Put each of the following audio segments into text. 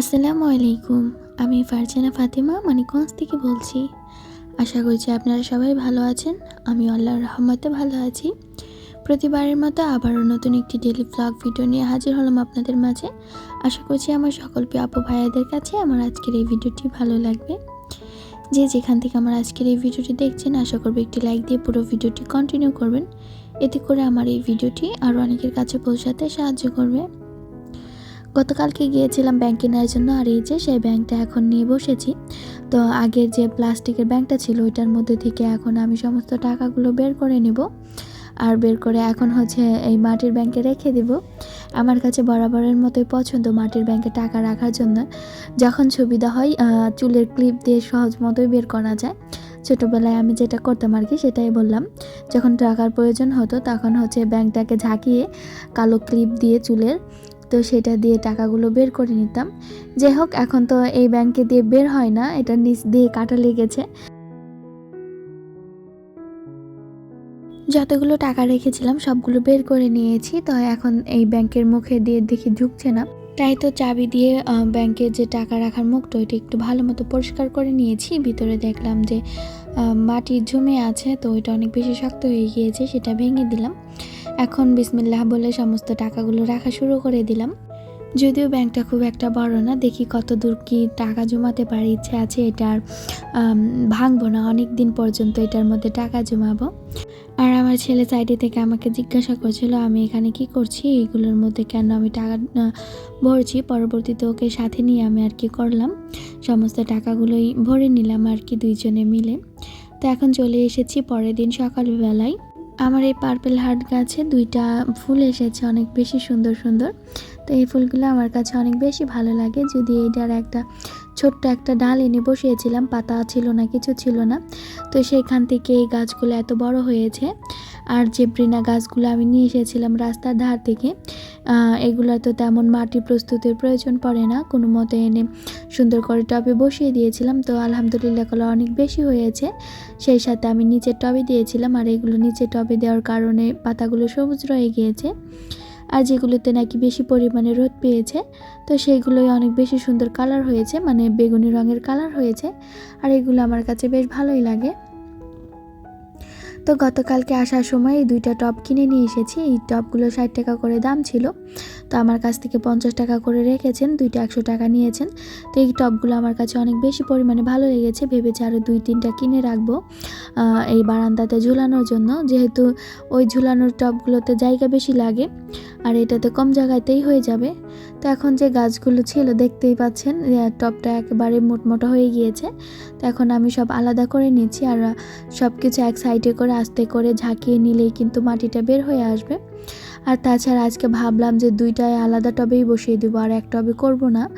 আসসালামু আলাইকুম, আমি ফারজানা ফাতিমা মানিকগঞ্জ থেকে বলছি। আশা করছি আপনারা সবাই ভালো আছেন, আমি আল্লাহর রহমতে ভালো আছি। প্রতিবারের মতো আবারও নতুন একটি ডেলি ব্লগ ভিডিও নিয়ে হাজির হলাম আপনাদের মাঝে। আশা করছি আমার সকল আপু ভাইয়াদের কাছে আমার আজকের এই ভিডিওটি ভালো লাগবে। যে যেখান থেকে আমার আজকের এই ভিডিওটি দেখছেন, আশা করব একটি লাইক দিয়ে পুরো ভিডিওটি কন্টিনিউ করবেন। এতে করে আমার এই ভিডিওটি আরও অনেকের কাছে পৌঁছাতে সাহায্য করবে। গতকালকে গিয়েছিলাম ব্যাংক কেনার জন্য আর এই যে সেই ব্যাংকটা এখন নিয়ে বসেছি। তো আগের যে প্লাস্টিকের ব্যাংকটা ছিল ওইটার মধ্যে থেকে এখন আমি সমস্ত টাকাগুলো বের করে নেব। আর বের করে এখন হচ্ছে এই মাটির ব্যাংকে রেখে দিব। আমার কাছে বরাবরের মতোই পছন্দ মাটির ব্যাংকে টাকা রাখার জন্য। যখন সুবিধা হয় চুলের ক্লিপ দিয়ে সহজ মতোই বের করা যায়। ছোটোবেলায় আমি যেটা করতাম আর কি, সেটাই বললাম। যখন টাকার প্রয়োজন হতো, তখন হচ্ছে ব্যাংকটাকে ঝাঁকিয়ে কালো ক্লিপ দিয়ে চুলের তো সেটা দিয়ে টাকাগুলো বের করে নিতাম। যাই হোক এখন তো এই ব্যাংকে দিয়ে বের হয় না এটা নিচ দিয়ে কাটা লেগেছে। যতগুলো টাকা রেখেছিলাম সবগুলো বের করে নিয়েছি তো এখন এই ব্যাংকের মুখে দিয়ে দেখি ঢুকছে না। তাই তো চাবি দিয়ে আহ, ব্যাংকের যে টাকা রাখার মুখটা ওইটা একটু ভালো মতো পরিষ্কার করে নিয়েছি। ভিতরে দেখলাম যে মাটি জমে আছে তো ওইটা অনেক বেশি শক্ত হয়ে গিয়েছে সেটা ভেঙে দিলাম। এখন বিসমিল্লাহ বলে সমস্ত টাকাগুলো রাখা শুরু করে দিলাম। যদিও ব্যাংকটা খুব একটা বড় না, দেখি কত দূর কি টাকা জমাতে পারি ইচ্ছে আছে এটার ভাঙবো না অনেক দিন পর্যন্ত এটার মধ্যে টাকা জমাবো। আর আমার ছেলে সাইডে থেকে আমাকে জিজ্ঞাসা করছিল, আমি এখানে কি করছি? এইগুলোর মধ্যে কেন আমি টাকা ভরছি? পরবর্তীতে ওকে সাথে নিয়ে আমি আর কি করলাম। সমস্ত টাকাগুলোই ভরে নিলাম আর কি দুইজনে মিলে। তো এখন চলে এসেছি পরের দিন সকালবেলায়। আমার এই পার্পেল হার্ট গাছে দুইটা ফুল এসেছে অনেক বেশি সুন্দর সুন্দর। তো এই ফুলগুলো আমার কাছে অনেক বেশি ভালো লাগে। যদি এটার একটা ছোট্ট একটা ডাল এনে বসিয়েছিলাম, পাতা ছিল না, কিছু ছিল না। তো সেখান থেকে এই গাছগুলো এত বড় হয়েছে আর যে ব্রিনা গাছগুলো আমি নিয়ে এসেছিলাম রাস্তার ধার থেকে এগুলো তো তেমন মাটি প্রস্তুতের প্রয়োজন পড়ে না। কোনো মতে এনে সুন্দর করে টবে বসিয়ে দিয়েছিলাম। তো আলহামদুলিল্লাহ কলা অনেক বেশি হয়েছে। সেই সাথে আমি নিচের টবে দিয়েছিলাম আর এগুলো নিচে টবে দেওয়ার কারণে পাতাগুলো সবুজ রয়ে গিয়েছে। আর যেগুলোতে নাকি বেশি পরিমাণে রোদ পেয়েছে, তো সেইগুলোই অনেক বেশি সুন্দর কালার হয়েছে মানে বেগুনি রঙের কালার হয়েছে, আর এগুলো আমার কাছে বেশ ভালোই লাগে। তো গতকালকে আসার সময় এই দুইটা টপ কিনে নিয়ে এসেছি। এই টপগুলো ষাট টাকা করে দাম ছিল। তো আমার কাছ থেকে পঞ্চাশ টাকা করে রেখেছেন, দুইটা একশো টাকা নিয়েছেন। তো এই টপগুলো আমার কাছে অনেক বেশি পরিমাণে ভালো লেগেছে। ভেবেছি আরও দুই, তিনটা কিনে রাখব এই বারান্দাতে ঝুলানোর জন্য। যেহেতু ওই ঝুলানোর টপগুলোতে জায়গা বেশি লাগে, আর এটাতে কম জায়গাতেই হয়ে যাবে। তো এখন যে গাছগুলো ছিল, দেখতেই পাচ্ছেন টপটা একেবারে মোটমোটা হয়ে গিয়েছে। তো এখন আমি সব আলাদা করে নিচ্ছি, আর সব কিছু এক সাইডে করে আস্তে করে ঝাঁকিয়ে নিলেই কিন্তু মাটিটা বের হয়ে আসবে। আর তাছাড়া আজকে ভাবলাম যে দুইটায় আলাদা টবেই বসিয়ে দিব, আর এক টবে করব না।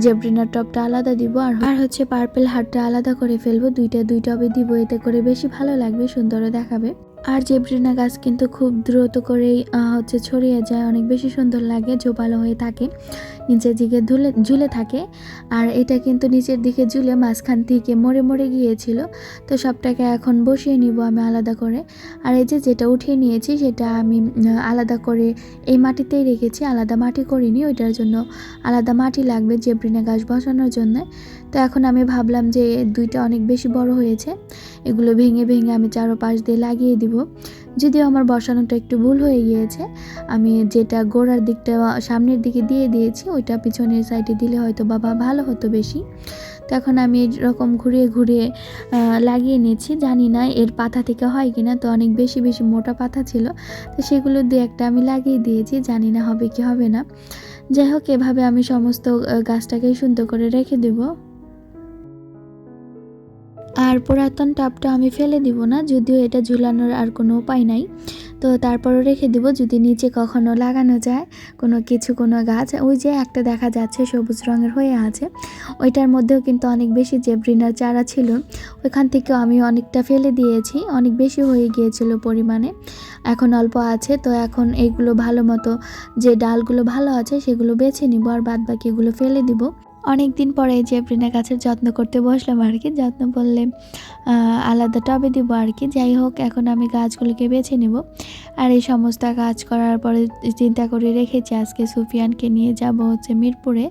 জেব্রিনার টবটা আলাদা দিব, আর আর হচ্ছে পার্পেল হারটা আলাদা করে ফেলব। দুইটা দুই টবে দিব, এতে করে বেশি ভালো লাগবে, সুন্দরও দেখাবে। আর জেব্রিনা গাছ কিন্তু খুব দ্রুত করেই হচ্ছে ছড়িয়ে যায়, অনেক বেশি সুন্দর লাগে জোপালো হয়ে থাকে, নিচের দিকে ঝুলে ঝুলে থাকে। আর এটা কিন্তু নিচের দিকে ঝুলে মাঝখান থেকে মরে মরে গিয়েছিল, তো সবটাকে এখন বসিয়ে নিব আমি আলাদা করে। আর এই যে যেটা উঠিয়ে নিয়েছি, সেটা আমি আলাদা করে এই মাটিতেই রেখেছি, আলাদা মাটি করিনি, ওইটার জন্য আলাদা মাটি লাগবে জেব্রিনা গাছ বসানোর জন্য। তো এখন আমি ভাবলাম যে দুইটা অনেক বেশি বড় হয়েছে, এগুলো ভেঙে ভেঙে আমি চারোপাশ দিয়ে লাগিয়ে দিব। যদিও আমার বসানোটা একটু ভুল হয়ে গিয়েছে, আমি যেটা গোড়ার দিকটা সামনের দিকে দিয়ে দিয়েছি, ওইটা পিছনের সাইডে দিলে হয়তো বাবা ভালো হতো বেশি। তো এখন আমি এরকম ঘুরিয়ে ঘুরিয়ে লাগিয়ে নিয়েছি, জানি না এর পাতা থেকে হয় কিনা, তো অনেক বেশি বেশি মোটা পাতা ছিল, তো সেগুলো দিয়ে একটা আমি লাগিয়ে দিয়েছি, জানি না হবে কি হবে না। যাই হোক, এভাবে আমি সমস্ত গাছটাকে সুন্দর করে রেখে দেবো। আর পুরাতন টাবটা আমি ফেলে দিব না, যদিও এটা ঝুলানোর আর কোনো উপায় নাই। তো তারপরও রেখে দিব, যদি নিচে কখনো লাগানো যায়, কোনো কিছু, কোনো গাছ, ওই যে একটা দেখা যাচ্ছে সবুজ রঙের হয়ে আছে, ওইটার মধ্যেও কিন্তু অনেক বেশি জেব্রিনার চারা ছিল। ওইখান থেকেও আমি অনেকটা ফেলে দিয়েছি, অনেক বেশি হয়ে গিয়েছিল পরিমাণে। এখন অল্প আছে, তো এখন এইগুলো ভালো মতো, যে ডালগুলো ভালো আছে সেগুলো বেছে নিব, আর বাদ বাকিগুলো ফেলে দিব। অনেক দিন পরে এই জেব্রিনা গাছের যত্ন করতে বসলাম আর কি, যত্ন বললে আলাদা টবে দিব আর কি। যাই হোক, এখন আমি গাছগুলোকে বেছে নেব। আর এই সমস্ত কাজ করার পরে চিন্তা করে রেখেছি, আজকে সুফিয়ানকে নিয়ে যাব হচ্ছে মিরপুরে।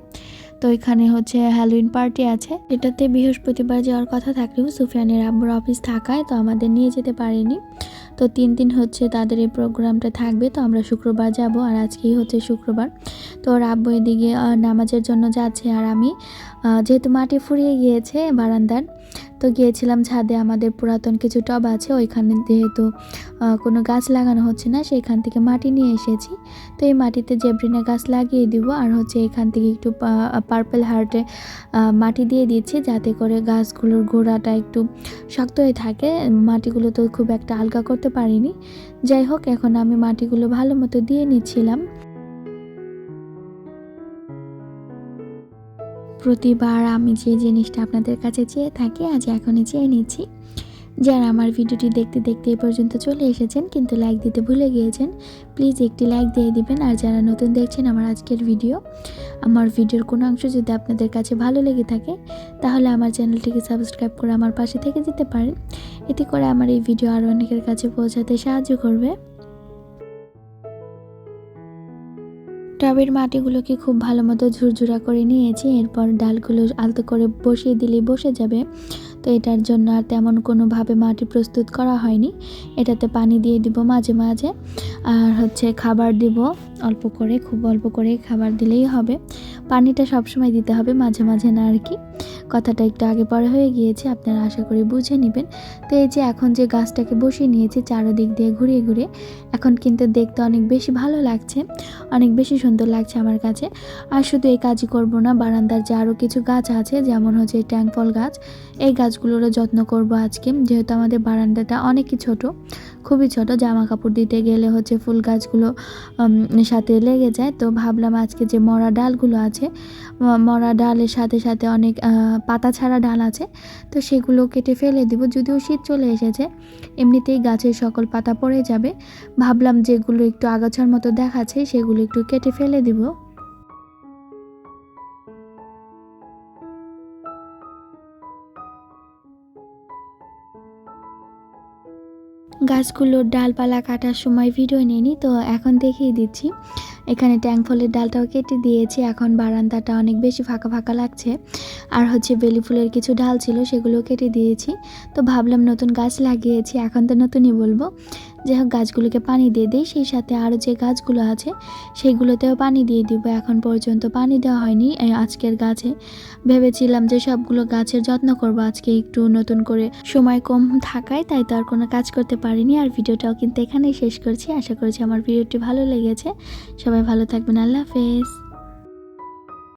তো এখানে হচ্ছে হ্যালোইন পার্টি আছে। এটাতে বৃহস্পতিবার যাওয়ার কথা থাকলেও সুফিয়ানের আব্বুর অফিস থাকায় তো আমাদের নিয়ে যেতে পারিনি। তো তিন দিন হচ্ছে তাদের এই প্রোগ্রামটা থাকবে, তো আমরা শুক্রবার যাব আর আজকেই হচ্ছে শুক্রবার। তো রাব্বু এদিকে নামাজের জন্য যাচ্ছে আর আমি যেহেতু মাটি ফুরিয়ে গিয়েছে বারান্দার তো গিয়েছিলাম ছাদে, আমাদের পুরাতন কিছু টব আছে, ওইখানে যেহেতু কোনো গাছ লাগানো হচ্ছে না, সেইখান থেকে মাটি নিয়ে এসেছি। তো এই মাটিতে জেব্রিনা গাছ লাগিয়ে দিব, আর হচ্ছে এখান থেকে একটু পার্পল হার্টে মাটি দিয়ে দিচ্ছি, যাতে করে গাছগুলোর গোড়াটা একটু শক্ত হয়ে থাকে। মাটিগুলো তো খুব একটা আলগা করতে পারিনি। যাই হোক, এখন আমি মাটিগুলো ভালো মতো দিয়ে নিচ্ছিলাম। প্রতিবার আমি যে জিনিসটা আপনাদের কাছে চেয়ে থাকি, আজ এখনই চেয়ে নিচ্ছি। যারা আমার ভিডিওটি দেখতে দেখতে এ পর্যন্ত চলে এসেছেন, কিন্তু লাইক দিতে ভুলে গিয়েছেন প্লিজ একটি লাইক দিয়ে দিবেন। আর যারা নতুন দেখছেন আমার আজকের ভিডিও আমার ভিডিওর কোনো অংশ যদি আপনাদের কাছে ভালো লেগে থাকে, তাহলে আমার চ্যানেলটিকে সাবস্ক্রাইব করে আমার পাশে থেকে যেতে পারেন। এতে করে আমার এই ভিডিও আরও অনেকের কাছে পৌঁছাতে সাহায্য করবে। টবের মাটিগুলোকে খুব ভালো মতো ঝুরঝুরা করে নিয়েছি। এরপর ডালগুলো আলতো করে বসিয়ে দিলেই বসে যাবে। তো এটার জন্য আর তেমন কোনোভাবে মাটি প্রস্তুত করা হয়নি। এটাতে পানি দিয়ে দিব মাঝে মাঝে। আর হচ্ছে খাবার দিব। অল্প করে, খুব অল্প করে খাবার দিলেই হবে। পানিটা সবসময় দিতে হবে মাঝে মাঝে না আর কি। কথাটা একটু আগে পরে হয়ে গিয়েছে, আপনারা আশা করি বুঝে নেবেন। তো এই যে এখন যে গাছটাকে বসিয়ে নিয়েছি চারোদিক দিয়ে ঘুরিয়ে ঘুরে এখন কিন্তু দেখতে অনেক বেশি ভালো লাগছে, অনেক বেশি সুন্দর লাগছে আমার কাছে। আর শুধু এই কাজই করব না, বারান্দার যে আরও কিছু গাছ আছে, যেমন হচ্ছে ট্যাং ফল গাছ, এই গাছগুলোরও যত্ন করব আজকে, যেহেতু আমাদের বারান্দাটা অনেকই ছোট। খুবই ছোট জামা কাপড় দিতে গেলে হচ্ছে ফুল গাছগুলো সাথে লেগে যায়। তো ভাবলাম আজকে যে মরা ডালগুলো আছে মরা ডালের সাথে সাথে অনেক পাতা ছাড়া ডাল আছে, তো সেগুলো কেটে ফেলে দিব। যদিও শীত চলে এসেছে, এমনিতেই গাছের সকল পাতা পড়ে যাবে। ভাবলাম যেগুলো একটু আগাছার মতো দেখাচ্ছে, সেগুলো একটু কেটে ফেলে দিব। গাছগুলোর ডালপালা কাটার সময় ভিডিও নিইনি, তো এখন দেখিয়ে দিচ্ছি। এখানে ট্যাঙ্ক ফলের ডালটাও কেটে দিয়েছি, এখন বারান্দাটা অনেক বেশি ফাঁকা ফাঁকা লাগছে। আর হচ্ছে বেলি ফুলের কিছু ডাল ছিল সেগুলো কেটে দিয়েছি। তো ভাবলাম নতুন গাছ লাগিয়েছি, এখন তো নতুনই বলব। যাই হোক, গাছগুলোকে পানি দিয়ে দিই, সেই সাথে আরও যে গাছগুলো আছে, সেইগুলোতেও পানি দিয়ে দিব। এখন পর্যন্ত পানি দেওয়া হয়নি। আজকের গাছে ভেবেছিলাম যে সবগুলো গাছের যত্ন করব। আজকে একটু নতুন করে সময় কম থাকায়, তাই তো আর কোনো কাজ করতে পারিনি। আর ভিডিওটাও কিন্তু এখানেই শেষ করছি। আশা করছি আমার ভিডিওটি ভালো লেগেছে। সবাই ভালো থাকবেন। আল্লাহ হাফেজ।